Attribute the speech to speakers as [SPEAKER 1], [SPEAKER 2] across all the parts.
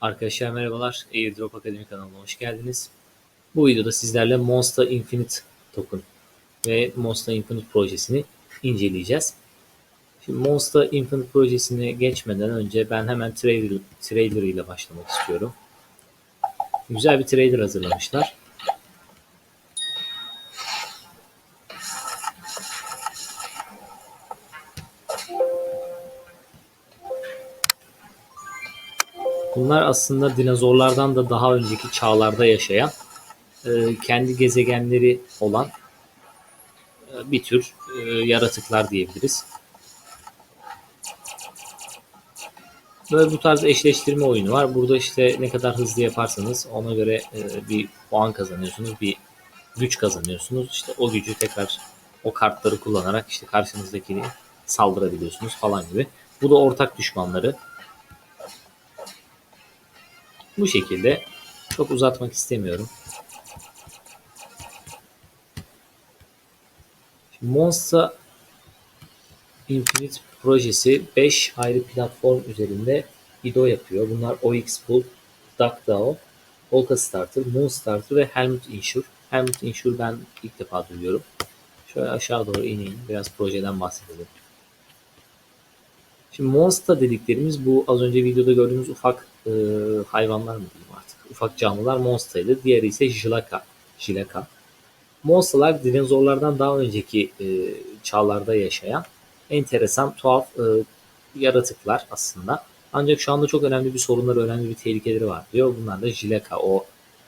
[SPEAKER 1] Arkadaşlar merhabalar. Airdrop Akademi kanalına hoş geldiniz. Bu videoda sizlerle Monster Infinite Token ve Monster Infinite projesini inceleyeceğiz. Şimdi Monster Infinite projesine geçmeden önce ben hemen trailer, trailer ile başlamak istiyorum. Güzel bir trailer hazırlamışlar. Bunlar aslında dinozorlardan da daha önceki çağlarda yaşayan e, kendi gezegenleri olan e, bir tür e, yaratıklar diyebiliriz. Böyle bu tarz eşleştirme oyunu var. Burada işte ne kadar hızlı yaparsanız ona göre bir puan kazanıyorsunuz, bir güç kazanıyorsunuz. İşte o gücü tekrar o kartları kullanarak işte karşınızdakini saldırabiliyorsunuz falan gibi. Bu da ortak düşmanları. Bu şekilde çok uzatmak istemiyorum. Şimdi Monster Infinite projesi 5 ayrı platform üzerinde IDO yapıyor. Bunlar OXPool, DuckDAO, Polka Starter, Moon Starter ve Helmut Insure. Helmut Insure ben ilk defa duyuyorum. Şöyle aşağı doğru ineyim. Biraz projeden bahsedelim. Şimdi monster dediklerimiz bu az önce videoda gördüğümüz ufak e, hayvanlar mı diyeyim artık. Ufak canlılar monster'ydı. Diğeri ise jilaka. Jilaka. Monsterlar dinozorlardan daha önceki e, çağlarda yaşayan enteresan, tuhaf e, yaratıklar aslında. Ancak şu anda çok önemli bir sorunları, önemli bir tehlikeleri var diyor. Bunlar da Jileka, o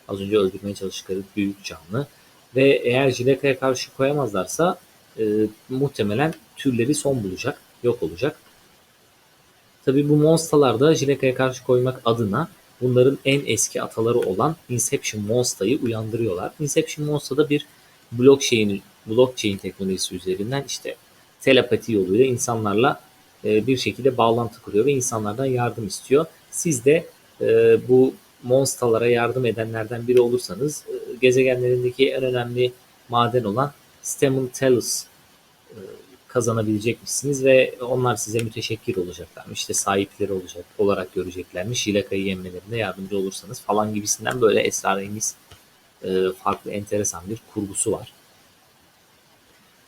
[SPEAKER 1] az önce öldürmeye çalıştıkları büyük canlı. Ve eğer Jileka'ya karşı koyamazlarsa e, muhtemelen türleri son bulacak, yok olacak. Tabi bu monsterlar da Jileka'ya karşı koymak adına bunların en eski ataları olan Inception Monster'ı uyandırıyorlar. Inception Monster da bir blockchain, blockchain teknolojisi üzerinden işte telepati yoluyla insanlarla e, bir şekilde bağlantı kuruyor ve insanlardan yardım istiyor. Siz de e, bu monsterlara yardım edenlerden biri olursanız e, gezegenlerindeki en önemli maden olan Stemon Tellus kazanabilecekmişsiniz ve onlar size müteşekkir olacaklarmış. İşte sahipleri olacak olarak göreceklermiş. Şilakayı yenmelerinde yardımcı olursanız falan gibisinden böyle esrarengiz e, farklı enteresan bir kurgusu var.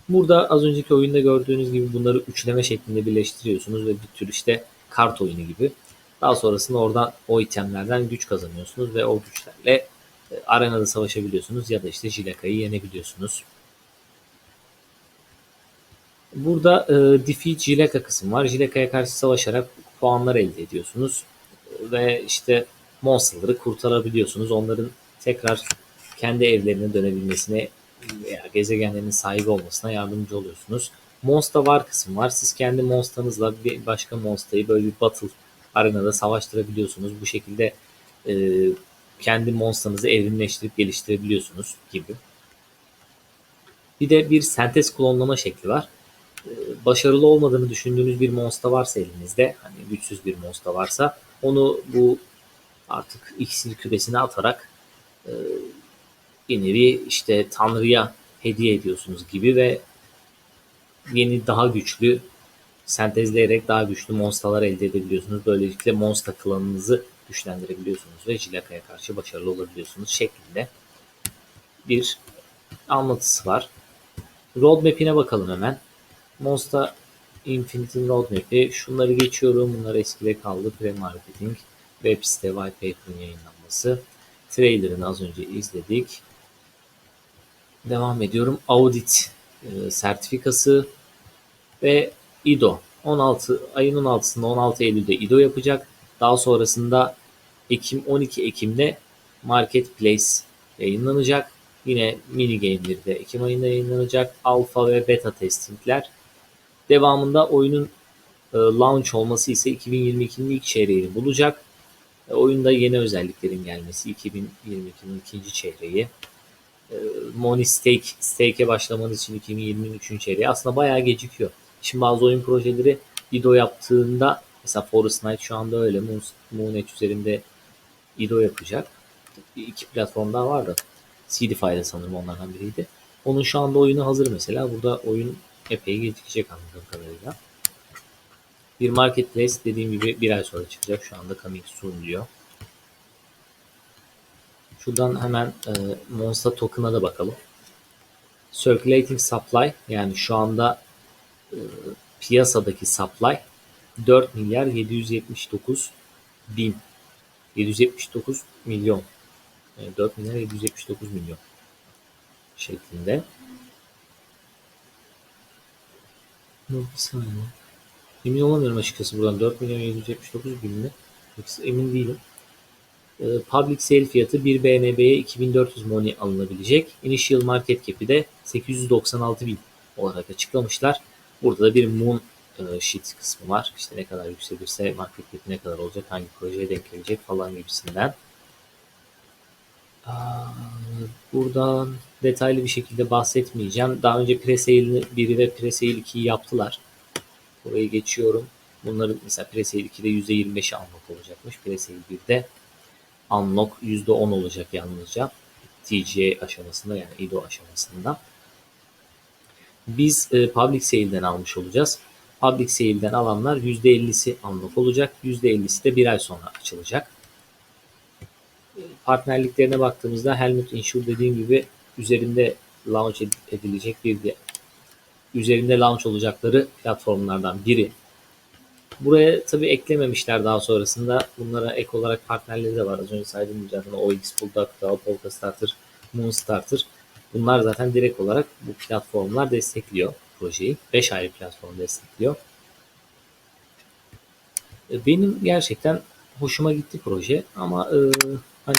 [SPEAKER 1] Burada az önceki oyunda gördüğünüz gibi bunları üçleme şeklinde birleştiriyorsunuz ve bir tür işte kart oyunu gibi. Daha sonrasında oradan o itemlerden güç kazanıyorsunuz ve o güçlerle e, arenada savaşabiliyorsunuz ya da işte Jilaka'yı yenebiliyorsunuz. Burada e, defeat Jileka kısmı var. Jileka'ya karşı savaşarak puanlar elde ediyorsunuz. Ve işte monsterları kurtarabiliyorsunuz. Onların tekrar kendi evlerine dönebilmesine veya gezegenlerinin sahibi olmasına yardımcı oluyorsunuz. Monster var kısmı var. Siz kendi monsterınızla bir başka monster'ı böyle bir battle arenada savaştırabiliyorsunuz. Bu şekilde e, kendi monsterınızı evrimleştirip geliştirebiliyorsunuz gibi. Bir de bir sentez klonlama şekli var. E, başarılı olmadığını düşündüğünüz bir monster varsa elinizde, hani güçsüz bir monster varsa onu bu artık iksir küresine atarak e, bir nevi işte Tanrı'ya hediye ediyorsunuz gibi ve yeni daha güçlü sentezleyerek daha güçlü monsterlar elde edebiliyorsunuz. Böylelikle monster klanınızı güçlendirebiliyorsunuz ve Jilaka'ya karşı başarılı olabiliyorsunuz şeklinde bir anlatısı var. Roadmap'ine bakalım hemen. Monster Infinite'in roadmap'i. Şunları geçiyorum. Bunlar eskide kaldı. Pre-marketing, web site, white paper'ın yayınlanması. Trailer'ını az önce izledik. Devam ediyorum. Audit e, sertifikası ve IDO. 16 ayın 16'sında 16 Eylül'de IDO yapacak. Daha sonrasında Ekim 12 Ekim'de Marketplace yayınlanacak. Yine mini game'leri de Ekim ayında yayınlanacak. Alfa ve beta testingler Devamında oyunun e, launch olması ise 2022'nin ilk çeyreğini bulacak. E, oyunda yeni özelliklerin gelmesi 2022'nin ikinci çeyreği. E, Money Stake, Stake'e başlamanız için 2020'nin üçüncü çeyreği. Aslında bayağı gecikiyor. Şimdi bazı oyun projeleri IDO yaptığında mesela Forest Night şu anda öyle. Moon, Moonedge üzerinde IDO yapacak. İki platform daha var da. CDFI'de sanırım onlardan biriydi. Onun şu anda oyunu hazır mesela. Burada oyun epey gecikecek anladığım kadarıyla. Bir marketplace dediğim gibi bir ay sonra çıkacak. Şu anda coming soon diyor. Şuradan hemen e, Monster Token'a da bakalım. Circulating Supply yani şu anda e, piyasadaki supply 4 milyar 779 bin 779 milyon yani 4 milyar 779 milyon şeklinde. Dur bir saniye. Emin olamıyorum açıkçası buradan 4 milyon 779 bin mi? Emin değilim. Ee, public sale fiyatı 1 BNB'ye 2400 money alınabilecek. Initial market cap'i de 896 bin olarak açıklamışlar. Burada da bir moon e, sheet kısmı var. İşte ne kadar yükselirse market cap'i ne kadar olacak, hangi projeye denk gelecek falan gibisinden. Buradan detaylı bir şekilde bahsetmeyeceğim. Daha önce presale 1'i ve presale 2'yi yaptılar. Burayı geçiyorum. Bunların mesela presale 2'de %25'i unlock olacakmış. Presale 1'de unlock %10 olacak yalnızca. TGA aşamasında yani IDO aşamasında. Biz e, public sale'den almış olacağız. Public sale'den alanlar %50'si unlock olacak. %50'si de bir ay sonra açılacak partnerliklerine baktığımızda Helmut Insure dediğim gibi üzerinde launch edilecek bir de üzerinde launch olacakları platformlardan biri. Buraya tabi eklememişler daha sonrasında. Bunlara ek olarak partnerleri de var. Az önce saydığım zaten OX, Bulldog, Polka Starter, Moonstarter. Bunlar zaten direkt olarak bu platformlar destekliyor projeyi. 5 ayrı platform destekliyor. Benim gerçekten hoşuma gitti proje ama e, hani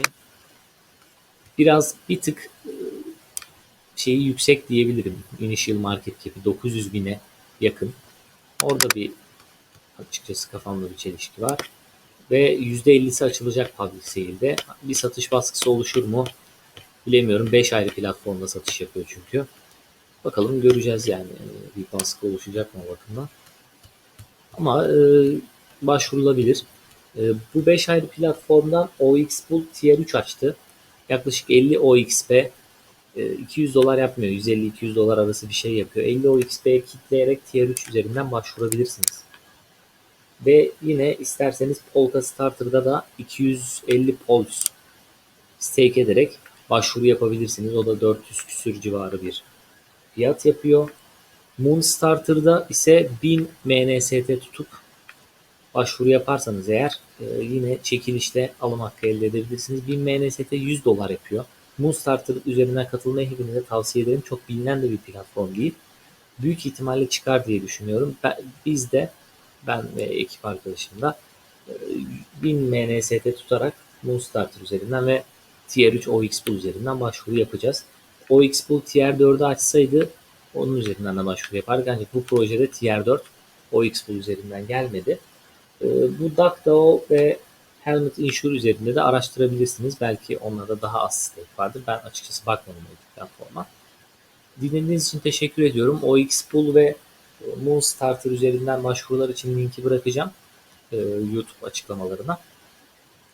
[SPEAKER 1] biraz bir tık e, şeyi yüksek diyebilirim. Initial market cap'i 900 bine yakın. Orada bir açıkçası kafamda bir çelişki var. Ve %50'si açılacak public sale'de. Bir satış baskısı oluşur mu? Bilemiyorum. 5 ayrı platformda satış yapıyor çünkü. Bakalım göreceğiz yani. Bir baskı oluşacak mı bakımdan. Ama e, başvurulabilir. E, bu 5 ayrı platformdan OXBull Tier 3 açtı. Yaklaşık 50 OXB 200 dolar yapmıyor. 150-200 dolar arası bir şey yapıyor. 50 OXB'ye kitleyerek Tier 3 üzerinden başvurabilirsiniz. Ve yine isterseniz Polka Starter'da da 250 Pols stake ederek başvuru yapabilirsiniz. O da 400 küsür civarı bir fiyat yapıyor. Moon Starter'da ise 1000 MNST tutup başvuru yaparsanız eğer e, yine çekilişte alım hakkı elde edebilirsiniz. 1000 MNST 100 dolar yapıyor. Moonstarter üzerinden katılmayı hepinize tavsiye ederim. Çok bilinen de bir platform değil. Büyük ihtimalle çıkar diye düşünüyorum. Biz de ben ve ekip arkadaşım da e, 1000 MNST tutarak Moonstarter üzerinden ve Tier 3 OXPool üzerinden başvuru yapacağız. OXPool Tier 4'ü açsaydı onun üzerinden de başvuru yapardık. Ancak bu projede Tier 4 OXPool üzerinden gelmedi. Ee, bu DuckDAO ve Helmet Insure üzerinde de araştırabilirsiniz. Belki onlarda daha az stake vardır. Ben açıkçası bakmadım o platforma. Dinlediğiniz için teşekkür ediyorum. OXPool ve e, Moonstarter üzerinden başvurular için linki bırakacağım e, YouTube açıklamalarına.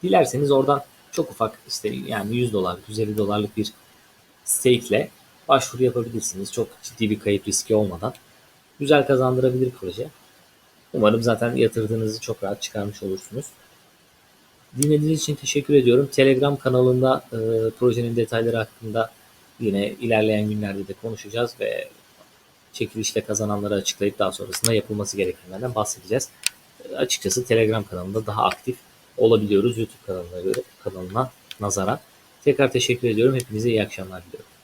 [SPEAKER 1] Dilerseniz oradan çok ufak işte yani 100 dolar, 150 dolarlık bir stake ile başvuru yapabilirsiniz. Çok ciddi bir kayıp riski olmadan. Güzel kazandırabilir proje. Umarım zaten yatırdığınızı çok rahat çıkarmış olursunuz. Dinlediğiniz için teşekkür ediyorum. Telegram kanalında e, projenin detayları hakkında yine ilerleyen günlerde de konuşacağız ve çekilişle kazananları açıklayıp daha sonrasında yapılması gerekenlerden bahsedeceğiz. E, açıkçası Telegram kanalında daha aktif olabiliyoruz YouTube kanalına kanalına nazara. Tekrar teşekkür ediyorum. Hepinize iyi akşamlar diliyorum.